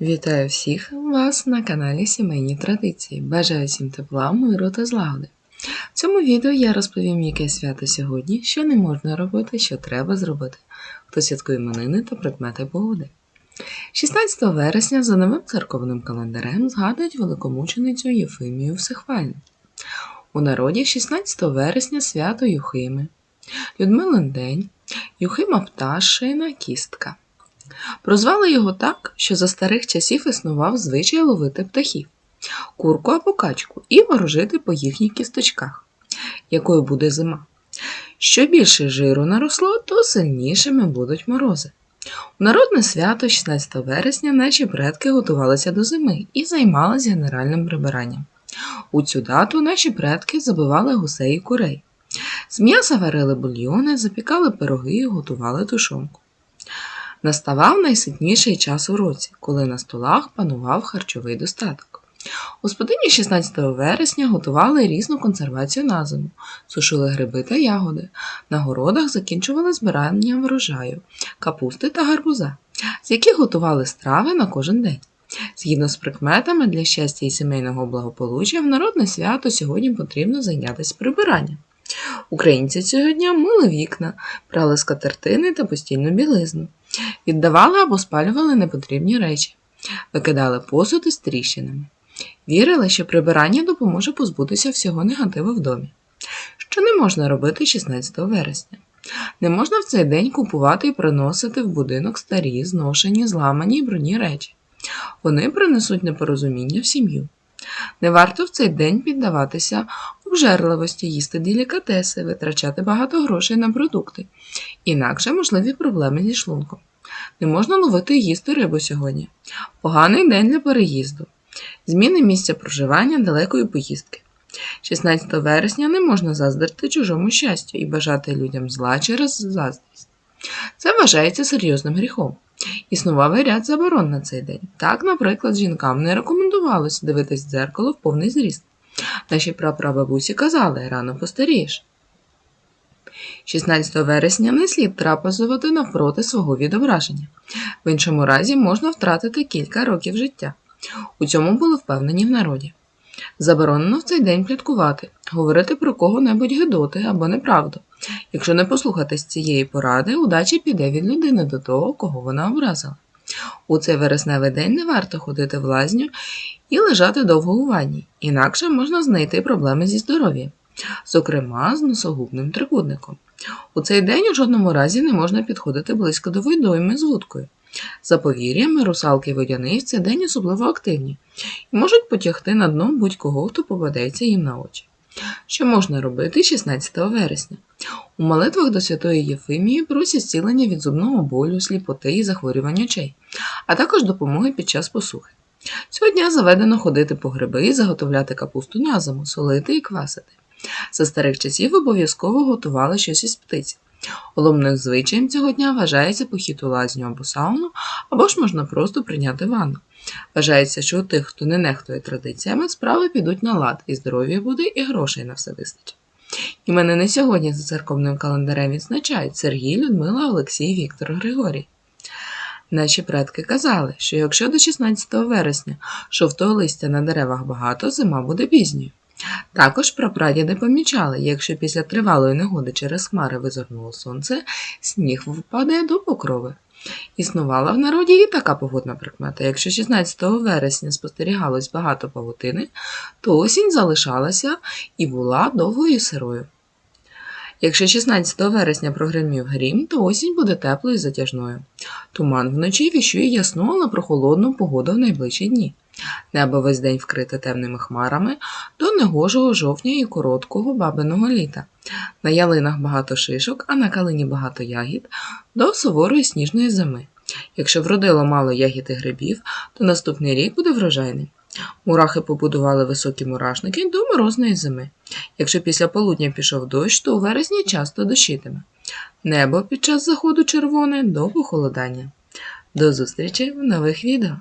Вітаю всіх вас на каналі Сімейні Традиції. Бажаю всім тепла, миру та злагоди. В цьому відео я розповім, яке свято сьогодні, що не можна робити, що треба зробити, хто святкує іменини та предмети погоди. 16 вересня за новим церковним календарем згадують великомученицю Єфимію Всехвальну. У народі 16 вересня свято Юхими, Людмилин день, Юхима Пташина кістка. Прозвали його так, що за старих часів існував звичай ловити птахів, курку або качку і ворожити по їхніх кісточках, якою буде зима. Що більше жиру наросло, то сильнішими будуть морози. У народне свято 16 вересня наші предки готувалися до зими і займалися генеральним прибиранням. У цю дату наші предки забивали гусей і курей. З м'яса варили бульйони, запікали пироги і готували тушонку. Наставав найситніший час у році, коли на столах панував харчовий достаток. Господині 16 вересня готували різну консервацію на зиму, сушили гриби та ягоди. На городах закінчували збирання врожаю, капусти та гарбуза, з яких готували страви на кожен день. Згідно з прикметами для щастя і сімейного благополуччя, в народне свято сьогодні потрібно зайнятися прибиранням. Українці цього дня мили вікна, прали скатертини та постільну білизну, віддавали або спалювали непотрібні речі, викидали посуд із тріщинами. Вірили, що прибирання допоможе позбутися всього негативу в домі. Що не можна робити 16 вересня? Не можна в цей день купувати і приносити в будинок старі, зношені, зламані й брудні речі. Вони принесуть непорозуміння в сім'ю. Не варто в цей день піддаватися обжерливості, їсти делікатеси, витрачати багато грошей на продукти, інакше можливі проблеми зі шлунком. Не можна ловити їсти рибу сьогодні. Поганий день для переїзду. Зміни місця проживання далекої поїздки. 16 вересня не можна заздрити чужому щастю і бажати людям зла через заздрість. Це вважається серйозним гріхом. Існував і ряд заборон на цей день. Так, наприклад, жінкам не рекомендувалося дивитись в дзеркало в повний зріст. Наші прапрабабусі казали, рано постарієш. 16 вересня не слід трапезувати навпроти свого відображення. В іншому разі можна втратити кілька років життя. У цьому були впевнені в народі. Заборонено в цей день пліткувати, говорити про кого-небудь гидоти або неправду. Якщо не послухатись цієї поради, удача піде від людини до того, кого вона образила. У цей вересневий день не варто ходити в лазню і лежати довго у ванні, інакше можна знайти проблеми зі здоров'ям, зокрема з носогубним трикутником. У цей день у жодному разі не можна підходити близько до водойми з вудкою. За повір'ями, русалки водяни в цей день особливо активні і можуть потягти на дно будь-кого, хто попадеться їм на очі. Що можна робити 16 вересня? У молитвах до Святої Єфимії просять зцілення від зубного болю, сліпоти і захворювань очей, а також допомоги під час посухи. Цього дня заведено ходити по гриби заготовляти капусту на солити і квасити. За старих часів обов'язково готували щось із птиці. Головним звичаєм цього дня вважається похід у лазню або сауну, або ж можна просто прийняти ванну. Вважається, що у тих, хто не нехтує традиціями, справи підуть на лад, і здоров'я буде, і грошей на все вистачить. Іменини сьогодні за церковним календарем відзначають Сергій, Людмила, Олексій, Віктор, Григорій. Наші предки казали, що якщо до 16 вересня жовтого листя на деревах багато, зима буде пізньою. Також прапрадіди помічали, якщо після тривалої негоди через хмари визирнуло сонце, сніг впаде до покрови. Існувала в народі і така погодна прикмета. Якщо 16 вересня спостерігалось багато павутини, то осінь залишалася і була довгою сирою. Якщо 16 вересня прогримів грім, то осінь буде теплою і затяжною. Туман вночі віщує ясну, але прохолодну погоду в найближчі дні. Небо весь день вкрите темними хмарами до негожого жовтня і короткого бабиного літа. На ялинах багато шишок, а на калині багато ягід до суворої сніжної зими. Якщо вродило мало ягід і грибів, то наступний рік буде врожайний. Мурахи побудували високі мурашники до морозної зими. Якщо після полудня пішов дощ, то у вересні часто дощитиме. Небо під час заходу червоне до похолодання. До зустрічі в нових відео!